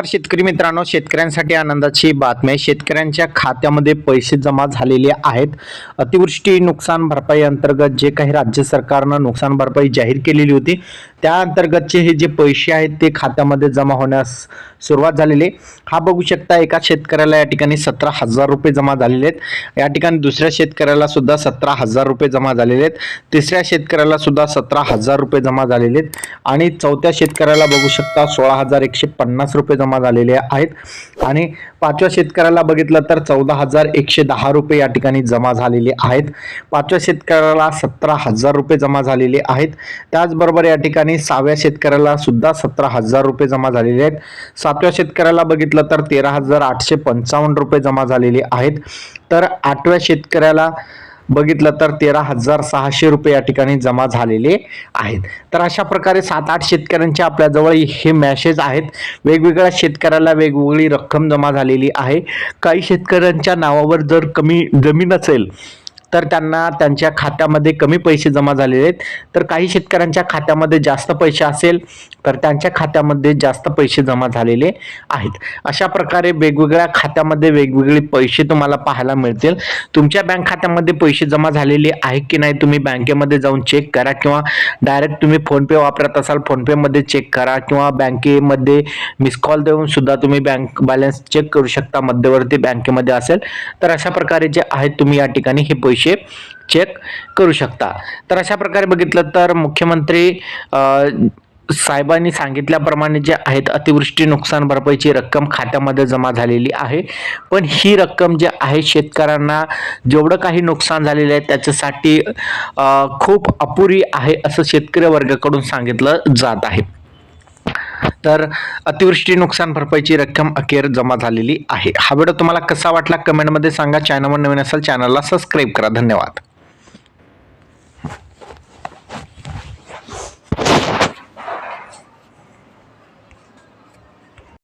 नमस्कार शेतकरी मित्रांनो शेतकऱ्यांसाठी आनंदाची बातमी आहे. शेतकऱ्यांच्या खात्यामध्ये पैसे जमा झालेले आहेत. अतिवृष्टी नुकसान भरपाई अंतर्गत जे काही राज्य सरकारनं नुकसान भरपाई जाहीर केलेली होती त्या अंतर्गतचे हे जे पैसे आहेत ते खात्यामध्ये जमा होण्यास सुरुवात झालेली हा बघू शकता एका शेतकऱ्याला या ठिकाणी सतरा हजार रुपये जमा झालेले आहेत. या ठिकाणी दुसऱ्या शेतकऱ्याला सुद्धा सतरा हजार रुपये जमा झालेले आहेत. तिसऱ्या शेतकऱ्याला सुद्धा सतरा हजार रुपये जमा झालेले आहेत. आणि चौथ्या शेतकऱ्याला बघू शकता सोळा हजार एकशे पन्नास रुपये जमा जमा झालेले आहेत. आणि पाचव्या शेतकऱ्याला बघितलं तर चौदा हजार एकशे दहा रुपये या ठिकाणी जमा झालेले आहेत. पाचव्या शेतकऱ्याला सतरा हजार रुपये जमा झालेले आहेत. त्याचबरोबर या ठिकाणी सहाव्या शेतकऱ्याला सुद्धा सतरा हजार रुपये जमा झालेले आहेत. सातव्या शेतकऱ्याला बघितलं तर तेरा हजार आठशे पंचावन्न रुपये जमा झालेले आहेत. तर आठव्या शेतकऱ्याला बघितलं तर तेरा हजार सहाशे रुपये या ठिकाणी जमा झालेले आहेत. तर अशा प्रकारे सात आठ शेतकऱ्यांचे आपल्याजवळ हे मॅसेज आहेत. वेगवेगळ्या शेतकऱ्याला वेगवेगळी रक्कम जमा झालेली आहे. काही शेतकऱ्यांच्या नावावर जर कमी जमीन असेल तर त्यांना त्यांच्या खात्यामध्ये कमी पैसे जमा झालेले आहेत. तर काही शेतकऱ्यांच्या खात्यामध्ये जास्त पैसे असेल तर त्यांच्या खात्यामध्ये जास्त पैसे जमा झालेले आहेत. अशा प्रकारे वेगवेगळ्या खात्यामध्ये वेगवेगळे पैसे तुम्हाला पाहायला मिळतील. तुमच्या बँक खात्यामध्ये पैसे जमा झालेले आहे की नाही तुम्ही बँकेमध्ये जाऊन चेक करा किंवा डायरेक्ट तुम्ही फोनपे वापरत असाल फोनपेमध्ये चेक करा किंवा बँकेमध्ये मिस कॉल देऊन सुद्धा तुम्ही बँक बॅलन्स चेक करू शकता मध्यवर्ती बँकेमध्ये असेल. तर अशा प्रकारे जे आहेत तुम्ही या ठिकाणी हे पैसे चेक करू शकता. तर अशा प्रकारे बघितलं तर मुख्यमंत्री साहेबांनी सांगितल्याप्रमाणे जे आहेत अतिवृष्टी नुकसान भरपाईची रक्कम खात्यामध्ये जमा झालेली आहे. पण ही रक्कम जी आहे शेतकऱ्यांना जेवढं काही नुकसान झालेलं आहे त्याच्यासाठी खूप अपुरी आहे असं शेतकरी वर्गाकडून सांगितलं जात आहे. तर अतिवृष्टी नुकसान भरपाईची रक्कम अखेर जमा झालेली आहे. हा व्हिडिओ तुम्हाला कसा वाटला कमेंटमध्ये सांगा. चॅनलवर नवीन असेल चॅनलला सबस्क्राईब करा. धन्यवाद.